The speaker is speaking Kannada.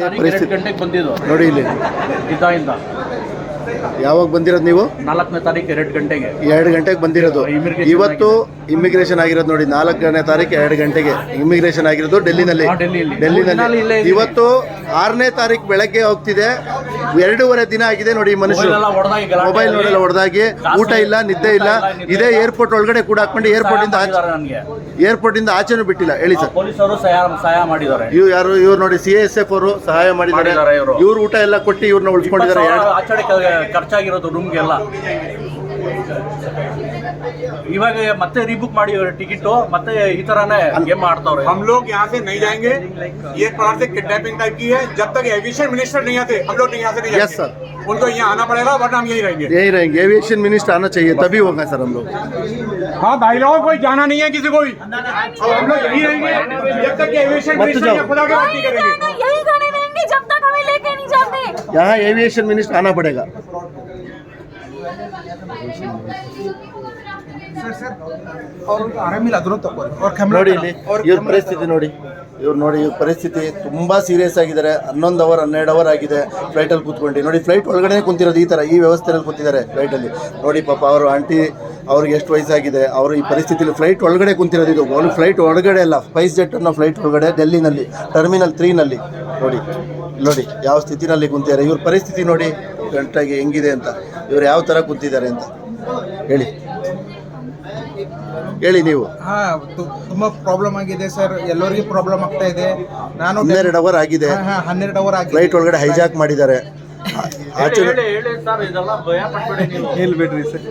ತಾರೀಕು ಎರಡು ಪರಿಸ್ಥಿತಿ ಗಂಟೆಗೆ ಬಂದಿದ್ದು. ನೋಡಿ ಇಲ್ಲಿ. ಯಾವಾಗ ಬಂದಿರೋದು ನೀವು? ನಾಲ್ಕನೇ ತಾರೀಕು ಎರಡು ಗಂಟೆಗೆ. ಎರಡು ಗಂಟೆಗೆ ಬಂದಿರೋದು. ಇವತ್ತು ಇಮಿಗ್ರೇಷನ್ ಆಗಿರೋದು ನೋಡಿ ನಾಲ್ಕನೇ ತಾರೀಕು ಎರಡು ಗಂಟೆಗೆ. ಇಮಿಗ್ರೇಷನ್ ಆಗಿರೋದು ಡೆಲ್ಲಿನಲ್ಲಿ. ಡೆಲ್ಲಿನಲ್ಲಿ. ಇವತ್ತು ಆರನೇ ತಾರೀಕು ಬೆಳಗ್ಗೆ ಹೋಗ್ತಿದೆ. ಎರಡೂವರೆ ದಿನ ಆಗಿದೆ ನೋಡಿ ಮನುಷ್ಯ ಮನುಷ್ಯರು. ಮೊಬೈಲ್ ನೋಡಲ್ಲ ಹೊಡೆದಾಗಿ ಊಟ ಇಲ್ಲ ನಿದ್ದೆ ಇಲ್ಲ. ಇದೇ ಏರ್ಪೋರ್ಟ್ ಒಳಗಡೆ ಕೂಡ ಹಾಕೊಂಡು ಏರ್ಪೋರ್ಟ್ ಇಂದ ಏರ್ಪೋರ್ಟ್ ಇಂದ ಆಚೆನೂ ಬಿಟ್ಟಿಲ್ಲ. ಹೇಳಿ ಸರ್. ಪೊಲೀಸರು ಸಹಾಯ ಸಹಾಯ ಮಾಡಿದ್ದಾರೆ. ಇವ್ ಯಾರು? ಇವ್ರು ನೋಡಿ ಸಿ ಎಸ್ ಎಫ್ ಅವರು ಸಹಾಯ ಮಾಡಿದ್ದಾರೆ. ಇವ್ರು. ಇವ್ರು ಊಟ ಎಲ್ಲ ಕೊಟ್ಟು ಇವ್ರನ್ನ ಉಳಿಸ್ಕೊಂಡಿದ್ದಾರೆ. ಖರ್ಚಾಗಿರೋದು ರೂಮ್ಗೆಲ್ಲ. ಇವಾಗ ಮತ್ತೆ ರೀಬುಕ್ ಮಾಡಿ ಟಿಕೆಟ್ ಮತ್ತೆ ಈ ತರಾನೇ ಗೇಮ್ ಆಡ್ತಾವ್ರೆ हम लोग यहाँ से नहीं जाएंगे ये एक प्रकार से किडनैपिंग टाइप की है जब तक एविएशन मिनिस्टर नहीं आते हम लोग नहीं यहाँ से नहीं Yes, जाएंगे उनको यहाँ आना पड़ेगा वरना हम यहीं रहेंगे यही रहेंगे एविएशन मिनिस्टर आना चाहिए तभी होगा सर हम लोग हाँ भाई लोगों कोई जाना नहीं है किसी को भी और हम लोग यहीं रहेंगे जब तक एविएशन मत मिनिस्टर जाओ। या खुदा के बात नहीं करेंगे यहाँ एविएशन मिनिस्टर आना पड़ेगा ಅವ್ರಿಗೆ ಆರಾಮಿಲ್ಲ ಅದನ್ನು ತಗೋರಿ ಅವ್ರ ನೋಡಿ ಇಲ್ಲಿ ಇವ್ರ ಪರಿಸ್ಥಿತಿ ನೋಡಿ ಇವ್ರು ನೋಡಿ ಇವ್ರ ಪರಿಸ್ಥಿತಿ ತುಂಬಾ ಸೀರಿಯಸ್ ಆಗಿದ್ದಾರೆ ಹನ್ನೊಂದು ಅವರ್ ಹನ್ನೆರಡು ಅವರ್ ಆಗಿದೆ ಫ್ಲೈಟಲ್ಲಿ ಕೂತ್ಕೊಂಡು ನೋಡಿ ಫ್ಲೈಟ್ ಒಳಗಡೆ ಕೂತಿರೋದು ಈ ಥರ ಈ ವ್ಯವಸ್ಥೆಯಲ್ಲಿ ಕೂತಿದ್ದಾರೆ ಫ್ಲೈಟಲ್ಲಿ ನೋಡಿ ಪಾಪ ಅವರು ಆಂಟಿ ಅವ್ರಿಗೆ ಎಷ್ಟು ವಯಸ್ಸಾಗಿದೆ ಅವರು ಈ ಪರಿಸ್ಥಿತಿಲಿ ಫ್ಲೈಟ್ ಒಳಗಡೆ ಕುಂತಿರೋದು ಇದು. ಅವ್ರು ಫ್ಲೈಟ್ ಒಳಗಡೆ ಅಲ್ಲ ಸ್ಪೈಸ್ ಜೆಟ್ ಅನ್ನೋ ಫ್ಲೈಟ್ ಒಳಗಡೆ ಡೆಲ್ಲಿನಲ್ಲಿ ಟರ್ಮಿನಲ್ ತ್ರೀನಲ್ಲಿ ನೋಡಿ ನೋಡಿ ಯಾವ ಸ್ಥಿತಿನಲ್ಲಿ ಕುಂತಿದ್ದಾರೆ. ಇವ್ರ ಪರಿಸ್ಥಿತಿ ನೋಡಿ ಗಂಟಾಗಿ ಹೆಂಗಿದೆ ಅಂತ. ಇವ್ರು ಯಾವ ಥರ ಕುಂತಿದ್ದಾರೆ ಅಂತ. ಹೇಳಿ. ಹೇಳಿ ನೀವು. ಹಾ ತುಂಬಾ ಪ್ರಾಬ್ಲಮ್ ಆಗಿದೆ ಸರ್ ಎಲ್ಲರಿಗೂ ಪ್ರಾಬ್ಲಮ್ ಆಗ್ತಾ ಇದೆ. ನಾನು ಹನ್ನೆರಡು ಅವರ್ ಆಗಿದೆ. ಹನ್ನೆರಡು ಅವರ್ ಆಗಿದೆ. ಫ್ಲೈಟ್ ಒಳಗಡೆ ಹೈಜಾಕ್ ಮಾಡಿದ್ದಾರೆ. ಹೇಳಿ ಹೇಳಿ ಸರ್ ಇದೆಲ್ಲ ಭಯ ಪಟ್ಬೇಡಿ ನೀವು. ಹೇಳ್ಬೇಡ್ರಿ ಸರ್.